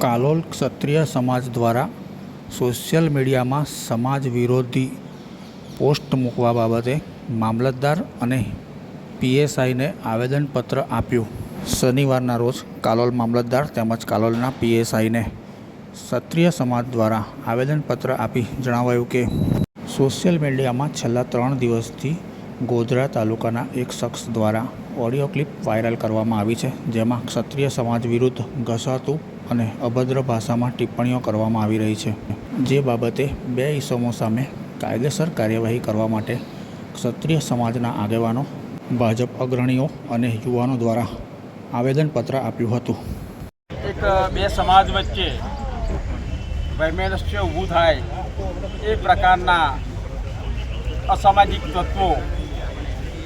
કાલોલ ક્ષત્રિય સમાજ દ્વારા સોશિયલ મીડિયામાં સમાજ વિરોધી પોસ્ટ મૂકવા બાબતે મામલતદાર અને પીએસઆઈને આવેદનપત્ર આપ્યું. શનિવારના રોજ કાલોલ મામલતદાર તેમજ કાલોલના પીએસઆઈને ક્ષત્રિય સમાજ દ્વારા આવેદનપત્ર આપી જણાવાયું કે, સોશિયલ મીડિયામાં છેલ્લા ત્રણ દિવસથી ગોધરા તાલુકાના એક શખ્સ દ્વારા ઓડિયો ક્લિપ વાયરલ કરવામાં આવી છે, જેમાં ક્ષત્રિય સમાજ વિરુદ્ધ ઘસાતું અને અભદ્ર ભાષામાં ટિપ્પણીઓ કરવામાં આવી રહી છે. જે બાબતે બે ઇસમો સામે કાયદેસર કાર્યવાહી કરવા માટે ક્ષત્રિય સમાજના આગેવાનો, ભાજપ અગ્રણીઓ અને યુવાનો દ્વારા આવેદનપત્ર આપ્યું હતું. એક બે સમાજ વચ્ચે વૈમનસ્ય ઊભું થાય એ પ્રકારના અસામાજિક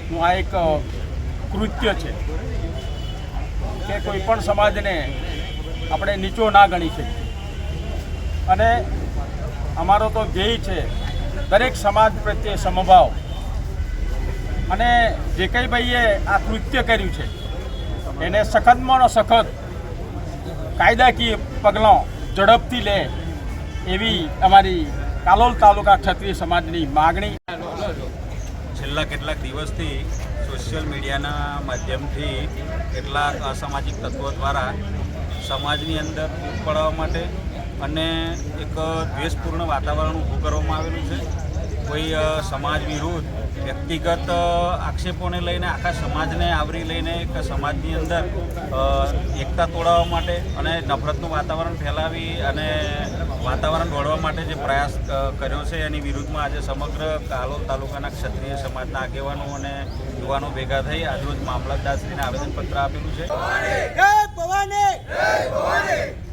તત્વોનું આ એક કૃત્ય છે કે કોઈ પણ સમાજને આપણે નીચો ના ગણી શકીએ. અને અમારો તો ધ્યેય છે દરેક સમાજ પ્રત્યે સમભાવ. અને જે કંઈ ભાઈએ આ કૃત્ય કર્યું છે, એને સખતમાં સખત કાયદાકીય પગલાં ઝડપથી લે એવી અમારી કાલોલ તાલુકા ક્ષત્રિય સમાજની માગણી. છેલ્લા કેટલાક દિવસથી સોશિયલ મીડિયાના માધ્યમથી કેટલાક અસામાજિક તત્વો દ્વારા સમાજની અંદર ફૂટ પાડવા માટે અને એક દ્વેષપૂર્ણ વાતાવરણ ઊભું કરવામાં આવેલું છે. કોઈ સમાજ વિરુદ્ધ વ્યક્તિગત આક્ષેપોને લઈને આખા સમાજને આવરી લઈને એક સમાજની અંદર એકતા તોડાવવા માટે અને નફરતનું વાતાવરણ ફેલાવી અને વાતાવરણ દોડવા માટે જે પ્રયાસ કર્યો છે એની વિરુદ્ધમાં આજે સમગ્ર કાલોલ તાલુકાના ક્ષત્રિય સમાજના આગેવાનો અને યુવાનો ભેગા થઈ આજરોજ મામલતદારશ્રીને આવેદનપત્ર આપેલું છે. જય ભવાની!